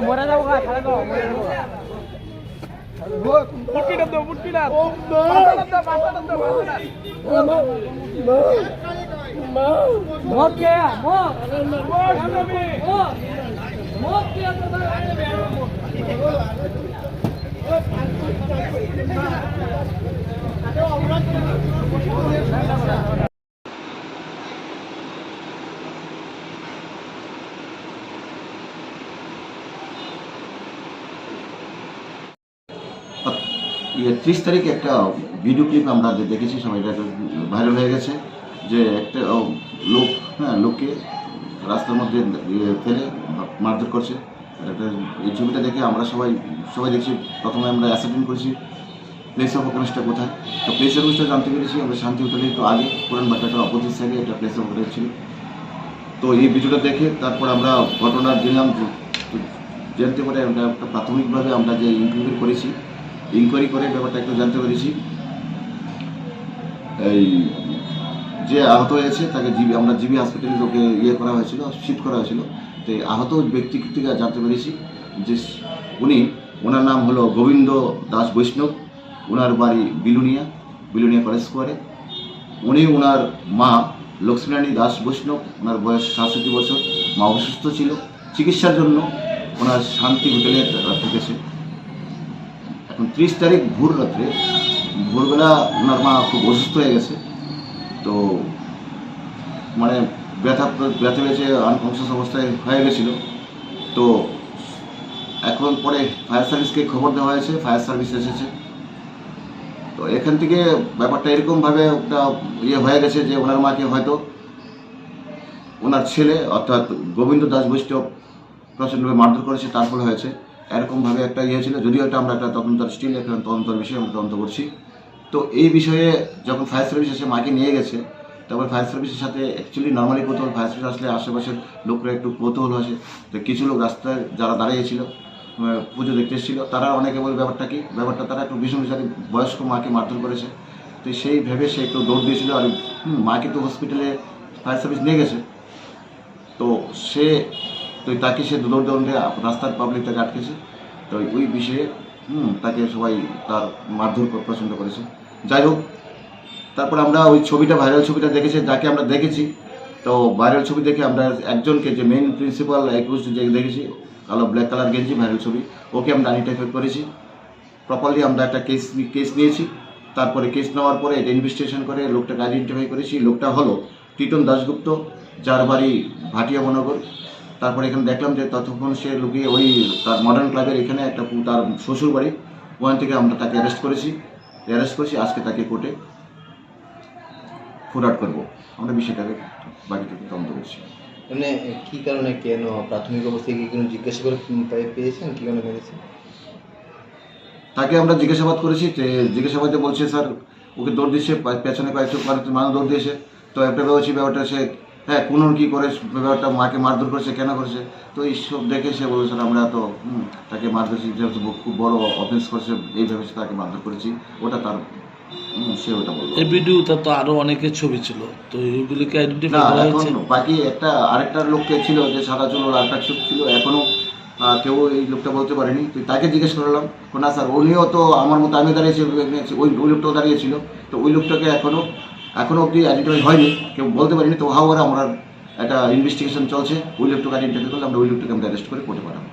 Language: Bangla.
મોરા જાવ ত্রিশ তারিখে একটা ভিডিও ক্লিপ আমরা যে দেখেছি, সবাই ভাইরাল হয়ে গেছে, যে একটা লোক হ্যাঁ লোককে রাস্তার মধ্যে ইয়ে ফেলে মারধর করছে। একটা এই ছবিটা দেখে আমরা সবাই সবাই দেখছি, প্রথমে আমরা অ্যাসেপ্টেন্ট করেছি প্লেস অফ অকারেন্সটা কোথায়? তো প্লেস অফ জানতে পেরেছি, আমরা শান্তি হোটেলে একটু আগে, পুরান বাটাটার অপোজিট সাইডে একটা প্লেস অফ ছিল। তো এই ভিডিওটা দেখে তারপর আমরা ঘটনা দিলাম জানতে পারে আমরা একটা প্রাথমিকভাবে আমরা যে ইনকোয়ারি করেছি ইনকোয়ারি করে ব্যাপারটা একটু জানতে পেরেছি। এই যে আহত হয়েছে, তাকে জিবি, আমরা জিবি হসপিটালে লোকে ইয়ে করা হয়েছিল শিফট করা হয়েছিল। তো আহত ব্যক্তি থেকে জানতে পেরেছি যে উনি, ওনার নাম হলো গোবিন্দ দাস বৈষ্ণব ওনার বাড়ি বিলুনিয়া বিলুনিয়া কলেজ স্কোয়ারে উনি ওনার মা লক্ষ্মীরানী দাস বৈষ্ণব ওনার বয়স সাতষট্টি বছর, মা অসুস্থ ছিল। চিকিৎসার জন্য ওনার শান্তি হোটেলে থেকেছে। এখন ত্রিশ তারিখ ভোর রাত্রে, ভোরবেলা ওনার মা খুব অসুস্থ হয়ে গেছে। তো মানে ব্যথা ব্যথা পেয়েছে আনকনসিয়াস অবস্থায় হয়ে গেছিল। তো এখন পরে ফায়ার সার্ভিসকে খবর দেওয়া হয়েছে, ফায়ার সার্ভিস এসেছে। তো এখান থেকে ব্যাপারটা এরকমভাবে একটা ইয়ে হয়ে গেছে যে ওনার মাকে হয়তো ওনার ছেলে, অর্থাৎ গোবিন্দ দাস বৈষ্ণব প্রচণ্ডভাবে মারধর করেছে, তার ফলে হয়েছে। এরকমভাবে একটা ইয়ে ছিল, যদিও এটা আমরা একটা তদন্তর, স্টিল একটা তদন্তর বিষয়ে আমরা তদন্ত করছি। তো এই বিষয়ে যখন ফায়ার সার্ভিস এসে মাকে নিয়ে গেছে তারপর ফায়ার সার্ভিসের সাথে অ্যাকচুয়ালি নর্মালি কৌতূহল ফায়ার সার্ভিস আসলে আশেপাশের লোকরা একটু কৌতূহল আসে। তো কিছু লোক রাস্তায় যারা দাঁড়িয়েছিল পুজো দেখতে এসেছিল, তারা অনেকে বলে ব্যাপারটা কি, ব্যাপারটা তারা একটু ভীষণ বিচারী বয়স্ক মাকে মারধর করেছে। তো সেই ভেবে সে একটু দৌড় দিয়েছিল আর মাকে তো হসপিটালে ফায়ার সার্ভিস নিয়ে গেছে। তো সে, তো তাকে সে দৌড় দৌড়ে রাস্তার পাবলিক তাকে আটকেছে। তো ওই বিষয়ে তাকে সবাই তার মারধর পছন্দ করেছে। যাই হোক, তারপর আমরা ওই ছবিটা ভাইরাল ছবিটা দেখেছি, যাকে আমরা দেখেছি, তো ভাইরাল ছবি দেখে আমরা একজনকে যে মেন প্রিন্সিপাল একুশ যে দেখেছি, কালো ব্ল্যাক কালার গেঞ্জি ভাইরাল ছবি, ওকে আমরা আইডেন্টিফাই করেছি। প্রপারলি আমরা একটা কেস কেস নিয়েছি। তারপরে কেস নেওয়ার পরে এটা ইনভেস্টিগেশন করে লোকটাকে আইডেন্টিফাই করেছি। লোকটা হলো টিটন দাশগুপ্ত, যার বাড়ি ভাটিয়া মহানগর তারপরে এখানে দেখলাম যে ততক্ষণ সে লুকিয়ে ওই তার মডার্ন ক্লাবের এখানে একটা তার শ্বশুর বাড়ি ওখান থেকে আমরা তাকে অ্যারেস্ট করেছি। অ্যারেস্ট করেছি আজকে তাকে কোর্টে ফুরাট করব। আমরা বিষয়টাকে বাকিটুকু তদন্ত করছি। মানে কি কারণে কেন প্রাথমিক অবস্থায় কি কোনো জিজ্ঞাসা করে পে- পেয়েছেন? কি কারণে মেরেছে তাকে আমরা জিজ্ঞাসাবাদ করেছি যে জিজ্ঞাসাবাদে বলছে স্যার ওকে দৌড় দিচ্ছে পেছনে কয়েকশো মানুষ দৌড় দিয়েছে। তো একটা ব্যাপার ব্যাপারটা সে হ্যাঁ কোন কি করে ব্যাপারটা মাকে মারধর করেছে কেন করেছে? তো এইসব দেখে সে বলে স্যার আমরা তো তাকে মারধর যেহেতু খুব বড় অফেন্স করেছে এইভাবে সে তাকে মারধর করেছি। ওটা তার সে ওটা বলল। এই ভিডিওতে তো আরও অনেকের ছবি ছিল তো এগুলিকে না আইডেন্টিফাই করা হয়েছে? বাকি একটা আরেকটা লোককে ছিল যে সাদা চুল ওর আরেকটা চোখ ছিল এখনও কেউ এই লোকটা বলতে পারেনি। তো তাকে জিজ্ঞেস করলাম না স্যার উনিও তো আমার মতো আমি দাঁড়িয়েছি ওই ওই লোকটাও দাঁড়িয়েছিল। তো ওই লোকটাকে এখনও এখনও অবধি আইডেন্টিফাই হয়নি, কেউ বলতে পারিনি, তো হাওয়ার আমরা একটা ইনভেস্টিগেশন চলছে, ওই লোকটাকে আইডেন্টিফাই করলে আমরা ওই লোকটাকে আমরা অ্যারেস্ট করে কোর্টে পাঠাবো।